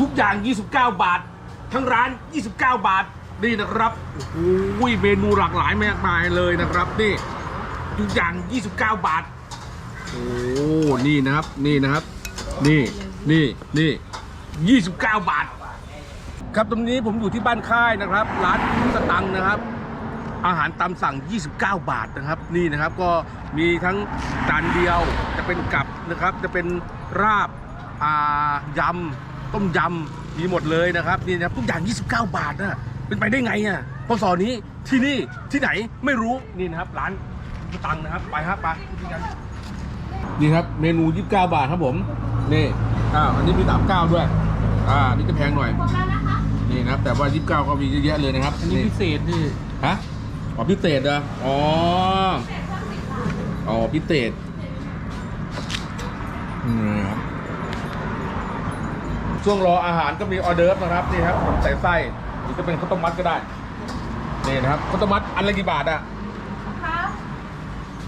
ทุกอย่าง 29 บาท ทั้งร้าน 29 บาท นี่นะครับโอ้โหเมนูหลากหลายมากมายเลยนะครับ นี่ทุกอย่าง 29 บาท โอ้นี่นะครับ นี่นะครับ นี่นี่นี่ 29 บาท ครับตรงนี้ผมอยู่ที่บ้านค่ายนะครับ ร้านสตังค์นะครับอาหารตามสั่ง 29 บาทนะครับ นี่นะครับก็มีทั้งจานเดียวจะเป็นกับนะครับ จะเป็นราบอ่ายำ ต้มยำมีหมดเลยนะครับนี่นะครับทุกอย่าง 29 บาทนะเป็นไปได้ไงอะพศนี้ที่นี่ที่ไหนไม่รู้นี่นะครับร้านสตังค์นะครับไปครับไปที่กันนี่ครับเมนู 29 บาทครับผมนี่อ้าวอันนี้มี39ด้วย อ่านี่จะแพงหน่อยนี่นะครับแต่ว่า 29 ก็มีเยอะแยะเลยนะครับอันนี้พิเศษนี่ฮะอ๋อพิเศษเหรออ๋ออ๋อพิเศษอืมครับ ช่วงรออาหารก็มีออเดิร์ฟนะครับนี่ครับผมใส่ไส้หรือจะเป็นข้าวต้มมัดก็ได้นี่นะครับข้าวต้มมัดอันละกี่บาทอะคะ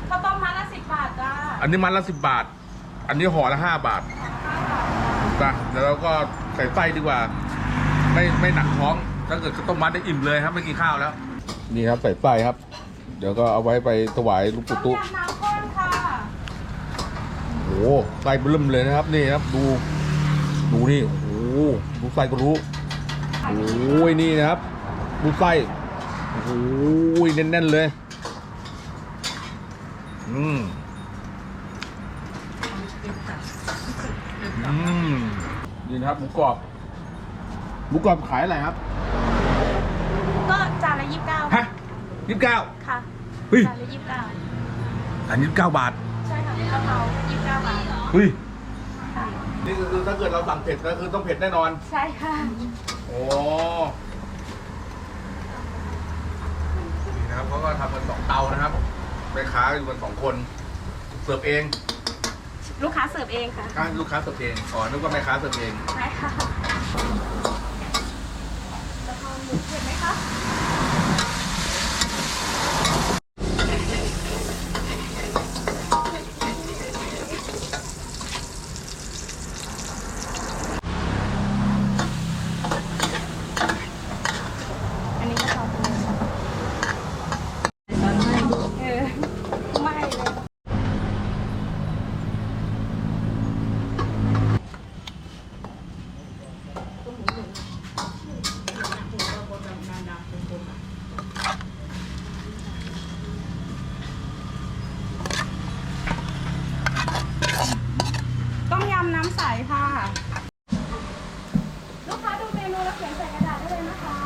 ข้าวต้มมัดละสิบบาทจ้าอันนี้มัดละสิบบาท อันนี้ห่อละห้าบาทจ้ะแล้วเราก็ใส่ไส้ดีกว่า ไม่ไม่หนักท้องถ้าเกิดข้าวต้มมัดได้อิ่มเลยครับไม่กินข้าวแล้ว นี่ครับใส่ไส้ครับ เดี๋ยวก็เอาไว้ไปถวายหลูกปู่ต้มตุ๊ ยำน้ำข้นค่ะโอ้โหไส้เบิ่มเลยนะครับ นี่ครับ ดู ดูนี่โอ้โห ดูไส้ก็รู้โอ้ยนี่นะครับดูไส้โอ้ยแน่นๆเลย อืมอืมนี่นะครับหมูกรอบหมูกรอบขายอะไรครับ ก็จานละยี่สิบเก้าฮะยี่สิบเก้าค่ะเฮ้ยจานละยี่สิบเก้าอันยี่สิบเก้าบาท ใช่ค่ะกะเพรายี่สิบเก้าบาทเฮ้ยค่ะ นี่คือถ้าเกิดเราสั่งเผ็ดก็คือต้องเผ็ดแน่นอน ใช่ค่ะ โอ้นี่นะครับเขาก็ทำกันสองเตานะครับแม่ค้าอยู่กันสองคน เสิร์ฟเองลูกค้าเสิร์ฟเองค่ะข้างลูกค้าเสิร์ฟเองอ๋อนึกว่าแม่ค้าเสิร์ฟเอง ใช่ค่ะกะเพราหมูเผ็ดไหมคะ อันนี้กะเพราหมูเออไม่เลย ต้มยำน้ำใสค่ะ ลูกค้าดูเมนูแล้วเขียนใส่กระดาษได้เลยนะคะ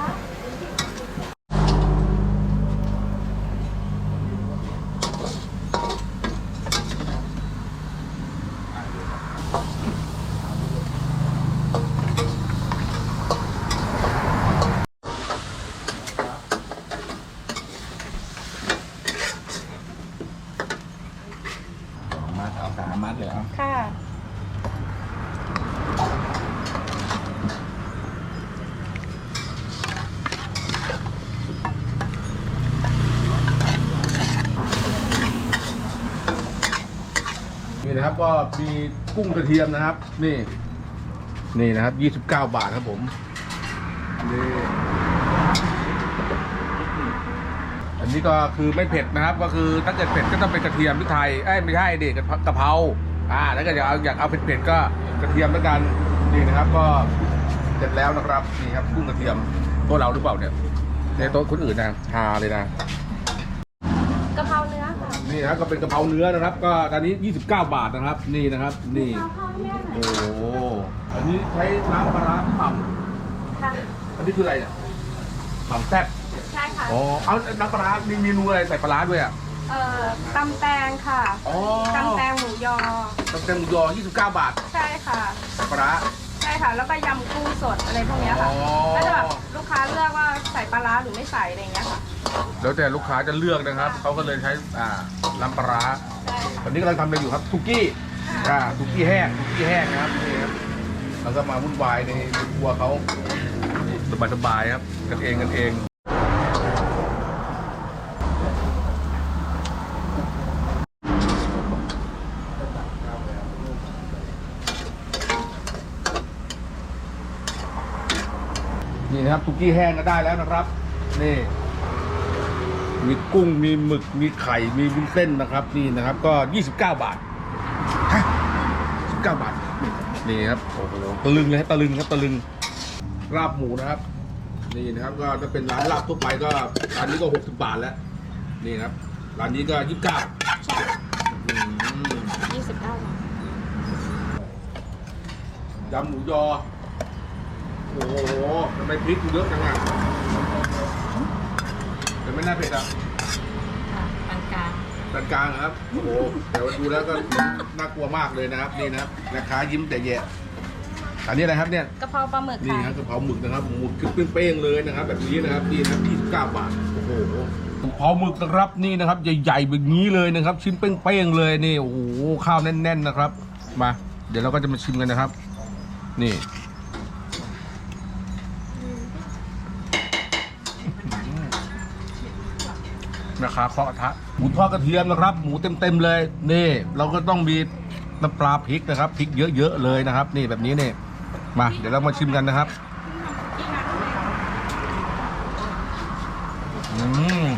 มัดเอาสามมัดเลยเอาค่ะ นี่นะครับก็มี กุ้งกระเทียมนะครับ นี่ นี่นะครับยี่สิบเก้าบาทครับผมนี่อันนี้ก็คือไม่เผ็ดนะครับ ก็คือถ้าเกิดเผ็ดก็ต้องเป็นกระเทียมพริกไทยเอ้ยไม่ใช่เด็กกระเพราอ่าถ้าเกิดอยากเอาอยากเอาเผ็ดๆก็กระเทียมแล้วกันนี่นะครับก็เสร็จแล้วนะครับนี่ครับกุ้งกระเทียมโต๊ะเราหรือเปล่าเนี่ยในโต๊ะคนอื่นนะฮาเลยนะเพราเนื้อค่ะ นี่นะครับก็เป็นกะเพราเนื้อนะครับ ก็ตอนนี้ 29 บาทนะครับ นี่นะครับ นี่กะเพราเนี่ยโอ้โหอันนี้ใช้น้ำปลาร้าหม่ค่ะำอันนี้คืออะไรเนี่ยหม่ำแซ่บใช่ค่ะ อ๋อเอาน้ำปลาร้ามีเมนูอะไรใส่ปลาร้าด้วยอะ เอ่อตำแตงค่ะอ๋อ ตำแตงหมูยอตำแตงหมูยอ 29 บาทใช่ค่ะ ใส่ปลาร้า ใช่ค่ะ แล้วก็ยำกุ้งสดอะไรพวกเนี้ยค่ะ อ๋อ ก็จะแบบลูกค้าเลือกว่าใส่ปลาร้าหรือไม่ใส่อะไรอย่างเงี้ยค่ะ แล้วแต่ลูกค้าจะเลือกนะครับเขาก็เลยใช้อ่าน้ำปลาร้าตอนนี้กำลังทำอะไรอยู่ครับสุกี้อ่าสุกี้แห้งสุกี้แห้งนะครับนี่ครับแล้วก็มาวุ่นวายในครัวเขาสบายๆครับกันเองกันเองนี่นะครับทุกี้แห้งก็ได้แล้วนะครับ นี่ มีกุ้งมีหมึกมีไข่มีวุ้นเส้นนะครับนี่นะครับก็ 29 บาทฮะ19 บาทนี่ครับโอ้โหตะลึงเลยครับตะลึงครับตะลึงลาบหมูนะครับ นี่นะครับก็จะเป็นร้านลาบทั่วไปก็ร้านนี้ก็60บาทแล้วนี่นะครับร้านนี้ก็29ใช่อืมยี่สิบเก้าบาทยำหมูยอ โอ้โหทำไมพริกเยอะจังอะ แต่ไม่น่าเผ็ดอะค่ะปานกลางปานกลางอะครับ โอ้โห แต่ว่าดูแล้วก็น่ากลัวมากเลยนะครับ นี่นะครับแม่ค้ายิ้มแต่แย่อันนี้อะไรครับเนี่ยกะเพราปลาหมึกนี่ค่ะครับกะเพราหมึกนะครับหมึกขึ้นเป้งๆเลยนะครับ แบบนี้นะครับนี่นะครับ29 บาท โอ้โหกะเพราหมึกนะครับนี่นะครับ ใหญ่ๆแบบนี้เลยนะครับ ชิ้นเป้งๆเลยนี่ โอ้โห ข้าวแน่นๆนะครับ มา เดี๋ยวเราก็จะมาชิมกันนะครับ นี่ นะคะเคาะทะหมูทอดกระเทียมนะครับ หมูเต็มๆเลย นี่ เราก็ต้องมีน้ำปลาพริกนะครับพริกเยอะๆเลยนะครับ นี่แบบนี้นี่มาเดี๋ยวเรามาชิมกันนะครับอืม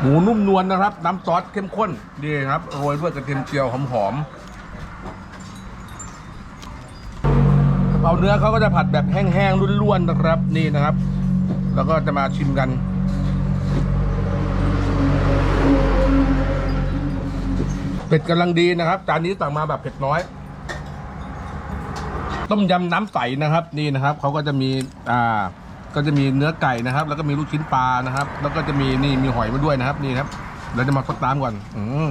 หมูนุ่มนวลนะครับ น้ำซอสเข้มข้นดีครับโรยด้วยกระเทียมเจียวหอมๆกะเพราเนื้อเขาก็จะผัดแบบแห้งๆล้วนๆนะครับ นี่นะครับ แล้วก็จะมาชิมกันเผ็ดกำลังดีนะครับ จานนี้สั่งมาแบบเผ็ดน้อย ต้มยำน้ำใสนะครับ นี่นะครับเขาก็จะมีอ่า ก็จะมีเนื้อไก่นะครับ แล้วก็มีลูกชิ้นปลานะครับ แล้วก็จะมีนี่มีหอยมาด้วยนะครับ นี่ครับเราจะมาทดน้ำก่อน อืม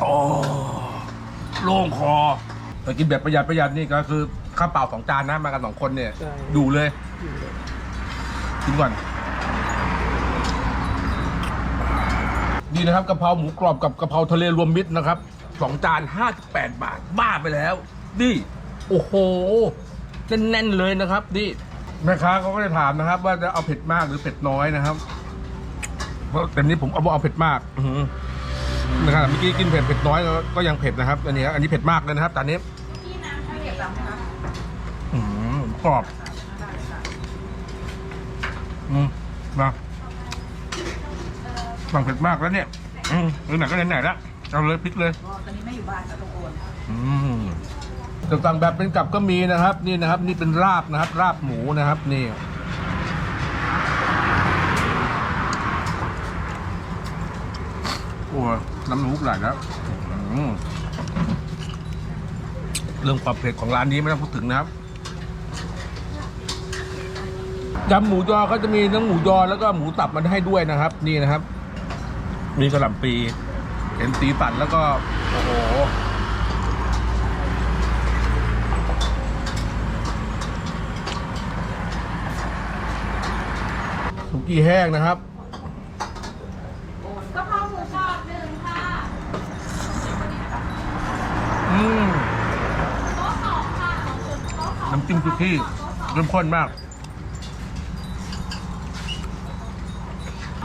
โอ้โล่งคอแต่กินแบบประหยัดประหยัดนี่ก็คือ ข้าวเปล่าสองจานนะมากันสองคนเนี่ย ใช่ ดูเลยกินก่อนนี่นะครับกะเพราหมูกรอบกับกะเพราทะเลรวมมิตรนะครับสองจานห้าสิบแปดบาท บ้าไปแล้วนี่โอ้โหแน่นๆเลยนะครับนี่แม่ค้าเขาก็จะถามนะครับ ว่าจะเอาเผ็ดมากหรือเผ็ดน้อยนะครับ เพราะแต่นี้ผมเอาเอาเผ็ดมาก อือหือนะครับเมื่อกี้กินเผ็ดเผ็ดน้อยก็ก็ยังเผ็ดนะครับ อันนี้อันนี้เผ็ดมากเลยนะครับตอนนี้พี่น้ำข้าวเหนียวดำไหมคะ อืม กรอบ อืมนะสั่งเผ็ดมากแล้วเนี่ย อืมไหนๆก็ไหนๆแล้วเอาเลยพริกเลยตอนนี้ไม่อยู่บ้านค่ะทุกคนอืมจะสั่งแบบเป็นกับก็มีนะครับ นี่นะครับ นี่เป็นราบนะครับราบหมูนะครับ นี่โอ้ยน้ำลูกไหลแล้วอืมเรื่องความเผ็ดของร้านนี้ไม่ต้องพูดถึงนะครับ ยำหมูยอเขาจะมีทั้งหมูยอแล้วก็หมูสับมันให้ด้วยนะครับ นี่นะครับ มีกระหล่ำปีเห็นสีสันแล้วก็โอ้โหสุกี้แห้งนะครับกะเพราหมูกรอบหนึ่งค่ะอืมโต๊ะสองค่ะสองจุดโต๊ะสองน้ำจิ้มสุกี้เข้มข้นมาก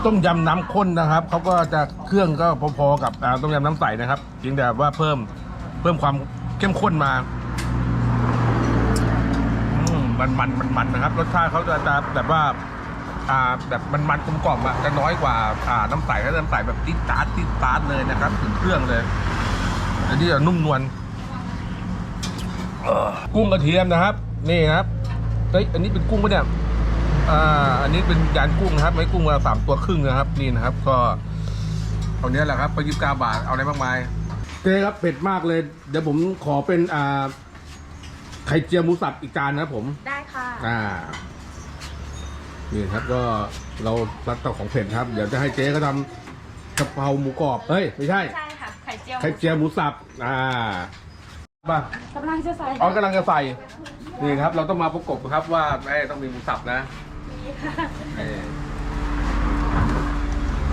ต้มยำน้ำข้นนะครับเขาก็จะเครื่องก็พอๆกับอ่าต้มยำน้ำใสนะครับเพียงแต่ว่าเพิ่มเพิ่มความเข้มข้นมาอืมมันมันมันมันนะครับ รสชาติเขาจะจะแบบว่า อ่าแบบมันมันกลมกล่อมอะจะน้อยกว่าอ่าน้ำใสถ้าน้ำใสแบบติ๊ดตาร์ติ๊ดตาร์เลยนะครับ ถึงเครื่องเลย อันนี้จะนุ่มนวลกุ้งกระเทียมนะครับ นี่ครับเฮ้ยอันนี้เป็นกุ้งปะเนี่ย อ่าอันนี้เป็นยานกุ้งนะครับไม่กุ้งมาสามตัวครึ่งนะครับนี่นะครับ ก็เอาเนี้ยแหละครับไปยี่สิบเก้าบาทเอาอะไรมากมายเจ๊ครับเผ็ดมากเลย เดี๋ยวผมขอเป็นอ่าไข่เจียวหมูสับอีกจานนะครับผมได้ค่ะ อ่านี่ครับก็เรารัดต่อของเผ็ดครับ เดี๋ยวจะให้เจ๊เขาทำกะเพราหมูกรอบเฮ้ยไม่ใช่ ใช่ค่ะ ไข่เจียวไข่เจียวหมูสับ อ่าบ้ากำลังจะใส่อ๋อกำลังจะใส่ นี่ครับ เราต้องมาประกบครับว่าไอ้ต้องมีหมูสับนะเอ้ย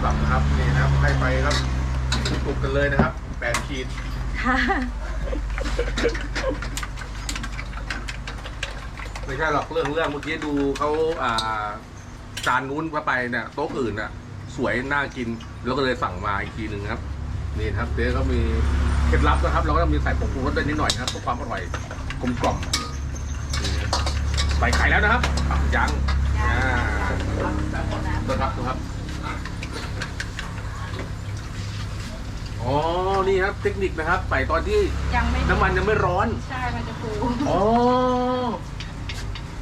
สับนะครับนี่นะครับให้ไปครับปลุกกันเลยนะครับแปดขีดค่ะไม่ใช่หรอกเรื่องเรื่องเมื่อกี้ดูเขาอ่า จานนู้นเข้าไปเนี่ยโต๊ะอื่นน่ะ สวยน่ากิน แล้วก็เลยสั่งมาอีกทีหนึ่งครับ นี่นะครับเจ๊ก็มีเคล็ดลับนะครับ เราก็ต้องมีใส่ผงปรุงรสด้วยนิดหน่อยนะครับเพื่อความอร่อยกลมกล่อมนี่นะครับใส่ไข่แล้วนะครับอะยังอ่า ดูครับดูครับอ๋อ นี่ครับ เทคนิคนะครับ ใส่ตอนที่ยังไม่น้ำมันยังไม่ร้อน ใช่ มันจะฟูอ๋อ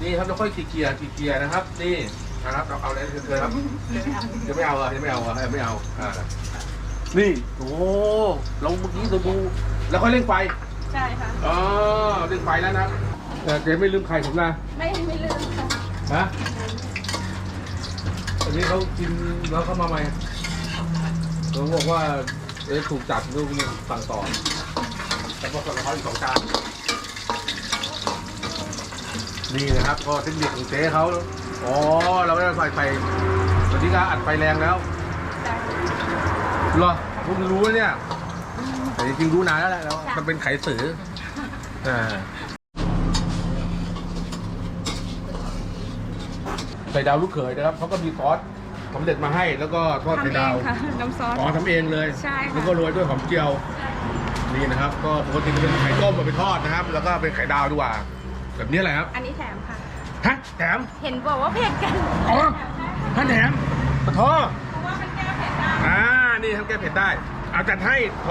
นี่ครับเราค่อยเกลี่ยๆเกลี่ยๆนะครับ นี่นะครับเราเอาอะไรเธอครับยังไม่เอาอะยังไม่เอาอะยังไม่เอาอ่านี่โอ้เราเมื่อกี้เราดูแล้วค่อยเร่งไฟใช่ค่ะอ๋อเร่งไฟแล้วนะครับแต่เจ๊ไม่ลืมไข่ผมนะไม่ไม่ลืมค่ะ ฮะอันนี้เขากินแล้วเขามาใหม่เขาบอกว่าเอ๊ะถูกจัดลูกนี่สั่งต่อแต่พอสั่งเขาอีกสองจานนี่นะครับก็เทคนิคของเจ๊เขาอ๋อเราไม่ได้ใส่ไฟตอนนี้ก็อัดไฟแรงแล้วเหรอเพิ่งรู้เนี่ยแต่จริงๆรู้นานแล้วแหละแล้วมันเป็นไขสืออ่า ใส่ดาวลูกเขยนะครับเขาก็มีซอสสำเร็จมาให้ แล้วก็ทอดทำไข่เอดางว ค่ะ น้ำซอส อ๋อทำเองเลยใช่ค่ะ แล้วก็โรยด้วยหอมเจียว นี่นะครับ ก็ปกติจะเป็นไข่ต้มมาไปทอดนะครับ แล้วก็เป็นไข่ดาวดีกว่า แบบนี้แหละครับ อันนี้แถมค่ะ ฮะ แถม เห็นบอกว่าเผ็ดกัน อ๋อท่านแถมปะโทเพราะว่ามันแก้เผ็ดได้อ่า นี่ทำแก้เผ็ดได้ เอาจัดให้โท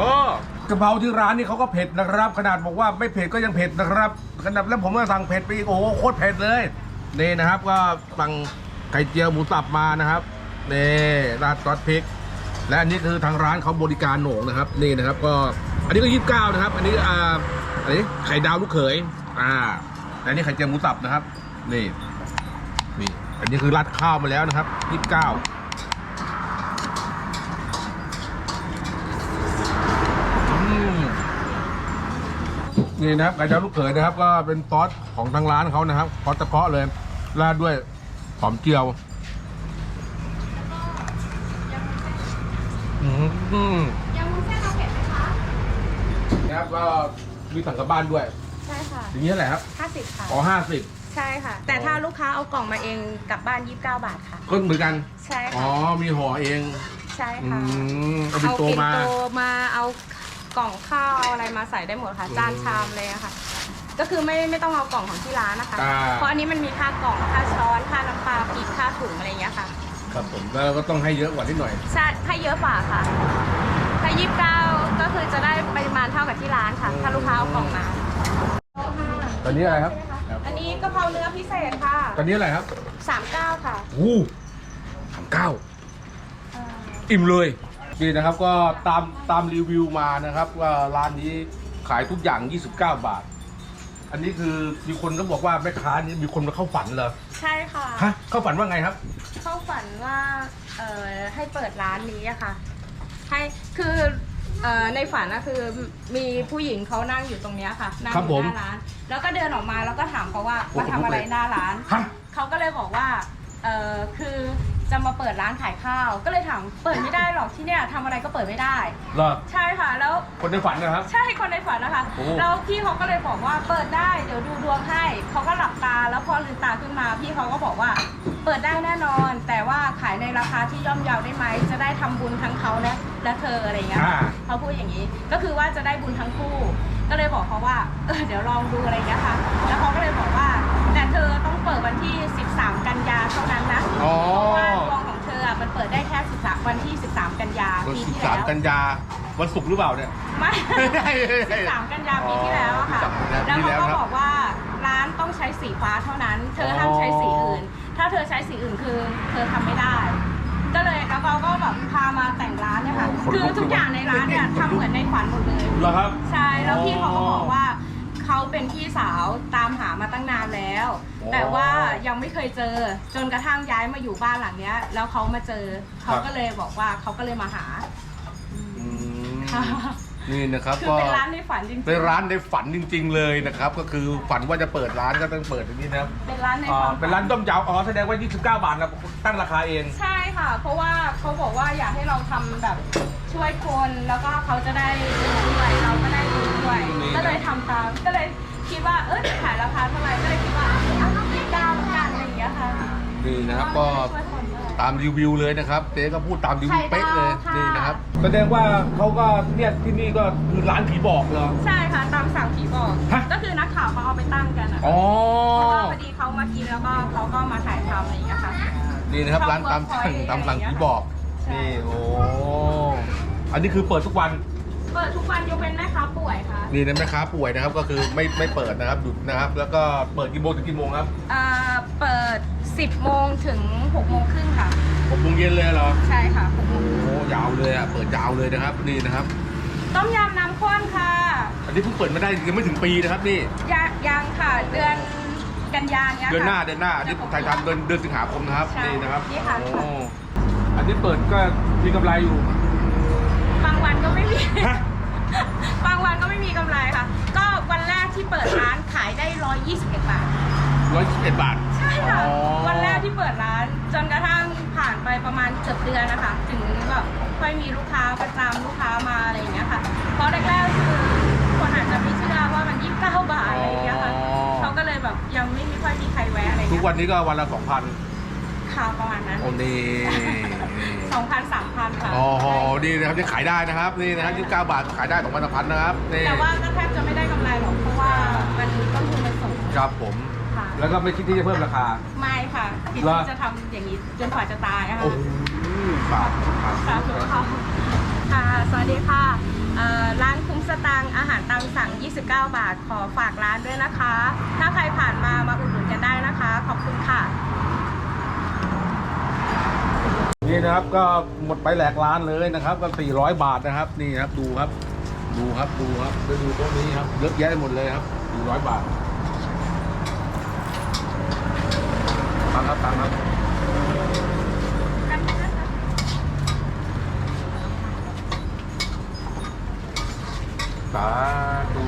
กะเพราที่ร้านนี่เขาก็เผ็ดนะครับ ขนาดบอกว่าไม่เผ็ดก็ยังเผ็ดนะครับขนาดแล้วผมก็สั่งเผ็ดไปอีกโอ้โหโคตรเผ็ดเลย นี่นะครับก็สั่งไข่เจียวหมูสับมานะครับนี่ราดซอสพริก และอันนี้คือทางร้านเขาบริการโหน่งนะครับ นี่นะครับก็อันนี้ก็ยี่สิบเก้านะครับ อันนี้อ่าอันนี้ไข่ดาวลูกเขยอ่าและนนี้ไข่เจียวหมูสับนะครับ นี่นี่อันนี้คือราดข้าวมาแล้วนะครับยี่สิบเก้าอืมนี่นะครับไก่ดาวลูกเขยนะครับ ก็เป็นซอสของทางร้านเขานะครับซอสเฉพาะเลย ราดด้วยหอมเจียวอืมยังมุ้นเส้นเราเผ็ดไหมคะนะครับก็มีสั่งกลับบ้านด้วย ใช่ค่ะอย่างนี้เท่าไหร่ครับ50ค่ะ อ๋อห้าสิบใช่ค่ะ แต่ถ้าลูกค้าเอากล่องมาเองกลับบ้าน 29 บาทค่ะ ก็เหมือนกัน ใช่อ๋อค่ะ มีห่อเองใช่อืค่ะ มเอาปินเอาโตปิ่นมา โตมาเอากล่องข้าวเอาอะไรมาใส่ได้หมดค่ะอืมจานชามเลยอะค่ะ ก็คือไม่ไม่ต้องเอากล่องของที่ร้านนะคะ อ่า เพราะอันนี้มันมีค่ากล่องค่าช้อนค่าน้ำปลาพริกค่าถุงอะไรอย่างเงี้ยค่ะครับผมแล้วก็ต้องให้เยอะกว่านิดหน่อย ใช่ให้เยอะกว่าค่ะถ้ายี่สิบเก้าก็คือจะได้ปริมาณเท่ากับที่ร้านค่ะ ถ้าลูกค้าเอากล่องมาตอนนี้อะไรครับ อันนี้กะเพราเนื้อพิเศษค่ะตอนนี้อะไรครับสามเก้าค่ะ อู้สามเก้าอิ่มเลยนี่นะครับก็ตามตามรีวิวมานะครับว่าร้านนี้ขายทุกอย่าง 29 บาท อันนี้คือมีคนก็บอกว่าแม่ค้านี่มีคนมาเข้าฝันเหรอใช่ค่ะ ฮะเข้าฝันว่าไงครับ เข้าฝันว่าเอ่อให้เปิดร้านนี้อะค่ะ ให้คือเอ่อในฝันนะคือมีผู้หญิงเขานั่งอยู่ตรงเนี้ยค่ะนั่งครัอบผยู่มหน้าร้าน แล้วก็เดินออกมาแล้วก็ถามเขาว่าโอ้มาผมทำอะไรเลยหน้าร้านฮะ เขาก็เลยบอกว่าเออคือ จะมาเปิดร้านขายข้าว ก็เลยถามเปิดไม่ได้หรอกที่เนี่ยทำอะไรก็เปิดไม่ได้ เหรอใช่ค่ะ แล้วคนในฝันนะครับ ใช่คนในฝันนะคะโอ้ แล้วพี่เขาก็เลยบอกว่าเปิดได้เดี๋ยวดูดวงให้เขาก็หลับตาแล้วพอลืมตาขึ้นมาพี่เขาก็บอกว่า เปิดได้แน่นอน แต่ว่าขายในราคาที่ย่อมเยาได้ไหมจะได้ทำบุญทั้งเขาและและเธออะไรอย่างเงี้ย อ่า เขาพูดอย่างนี้ ก็คือว่าจะได้บุญทั้งคู่ ก็เลยบอกเขาว่า เออ เดี๋ยวลองดูอะไรอย่างเงี้ยค่ะ แล้วเขาก็เลยบอกว่า แต่เธอต้องเปิดวันที่ กันยาวันศุกร์หรือเปล่าเนี่ย ไม่ไม่ได้สามกันยาปีที่แล้วอะค่ะ อ๋อ13กันยาปีแล้วที่เขาแล้วก็ครับบอกว่าร้านต้องใช้สีฟ้าเท่านั้น เธอห้ามใช้สีอื่น ถ้าเธอใช้สีอื่นคือเธอทำไม่ได้ ก็เลยแล้วเขาก็แบบพามาแต่งร้านเนี่ยค่ะคือทุกอย่างในร้านเนี่ยทำเหมือนในฝันหมดเลย เหรอครับ ใช่ แล้วพี่เขาก็บอกว่าเขาเป็นพี่สาวตามหามาตั้งนานแล้ว อ๋อแต่ว่ายังไม่เคยเจอจนกระทั่งย้ายมาอยู่บ้านหลังเนี้ย แล้วเขามาเจอ เขาก็เลยบอกว่าเขาก็เลยมาหาอืมค่ะ นี่นะครับคือก็เป็นร้านในฝันจริงๆ เป็นร้านในฝันจริง ๆ เลยนะครับ ก็คือฝันว่าจะเปิดร้านก็ต้องเปิดอย่างนี้นะครับเป็นร้านในอ่าฝันเป็นร้านต้มยำอ๋อแสดงว่า 29 บาทนะตั้งราคาเอง ใช่ค่ะ เพราะว่าเขาบอกว่าอยากให้เราทำแบบช่วยคนแล้วก็เขาจะได้ดูด้วยเราก็ได้ดูด้วยนี่นะ ก็เลยทำตามก็เลยคิดว่าเออจะขายราคาเท่าไหร่ก็เลยคิดว่าเอายี่สิบเก้าแล้วกันอะไรอย่างเงี้ยค่ะนี่นะครับก็ช่วยคนด้วย ตามรีวิวเลยนะครับเจ๊ก็พูดตามรีวิวเป๊ะเลยไข่ดาวค่ะ นี่นะครับ แสดงว่าเขาก็เนี่ยที่นี่ก็คือร้านผีบอกเหรอ ใช่ค่ะ ตามสั่งผีบอก ฮะ ก็คือนักข่าวเขาเอาไปตั้งกันนะคะอ๋อ เพราะว่าพอดีเขามากินแล้วก็เขาก็มาถ่ายทำอะไรอย่างเงี้ยค่ะ นี่นะครับร้านตามสั่งตามสั่งผีบอก ใช่ นี่โอ้ อันนี้คือเปิดทุกวัน เปิดทุกวันยกเว้นแม่ค้าป่วยค่ะนี่นะแม่ค้าป่วยนะครับก็คือไม่ไม่เปิดนะครับหยุดนะครับ แล้วก็เปิดกี่โมงถึงกี่โมงครับอ่าเปิด 10 โมงถึง6โมงครึ่งค่ะ หกโมงเย็นเลยเหรอใช่ค่ะ6โมงโอ้ยาวเลยอะเปิดยาวเลยนะครับนี่นะครับ ต้มยำน้ำข้นค่ะอันนี้เพิ่งเปิดมาได้ยังไม่ถึงปีนะครับนี่ยายังค่ะ เดือนกันยายนเนี้ยค่ะ เดือนหน้าเดือนหน้าอันนี้ถ่ายทำเดือนเดือนสิงหาคมนะครับใช่นี่นะครับนี่ค่ะ โอ้อันนี้เปิดก็มีกำไรอยู่บาง วันก็ไม่มี ฮะ บางวันก็ไม่มีกำไรค่ะ ก็วันแรกที่เปิดร้านขายได้ 121 บาท ร้อยสิบเอ็ดบาทใช่ค่ะ อ๋อวันแรกที่เปิดร้าน จนกระทั่งผ่านไปประมาณเกือบเดือนนะคะ ถึงแบบค่อยมีลูกค้าประจำลูกค้ามาอะไรอย่างเงี้ยค่ะ เพราะแรกๆคือคนอาจจะไม่เชื่อว่ามัน 29 บาทอะไรอย่างเงี้ยค่ะเขาก็เลยแบบยังไม่มีค่อยมีใครแวะอะไรทุเงี้กยวันนี้ก็วันละสองพัน ค่ะประมาณนั้นโอ้นี่สองพันสามพันค่ะโอ้โหนี่นะครับยังขายได้นะครับนี่นะครับยี่สิบเก้าบาทขายได้สองพันสามพันนะครับนี่แต่ว่าก็แทบจะไม่ได้กำไรหรอกเพราะว่ามันต้นทุนมันสูงครับผมค่ะแล้วก็ไม่คิดที่จะเพิ่มราคา ไม่ค่ะคิดเหรอที่จะทำอย่างนี้จนกว่าจะตายอะโอ้ค่ะโหครับสาธุค่ะค่ะสวัสดีค่ะเอ่อร้านคุ้มสตังค์อาหารตามสั่ง 29 บาท ขอฝากร้านด้วยนะคะ ถ้าใครผ่านมามาอุดหนุนกันได้นะคะ ขอบคุณค่ะ นี่นะครับก็หมดไปแหลกร้านเลยนะครับ ก็ 400 บาทนะครับ นี่ครับดูครับ ดูครับดูครับไปดูโต๊ะนี้ครับเยอะแยะหมดเลยครับ400บาทตังครับตังครับสาธุ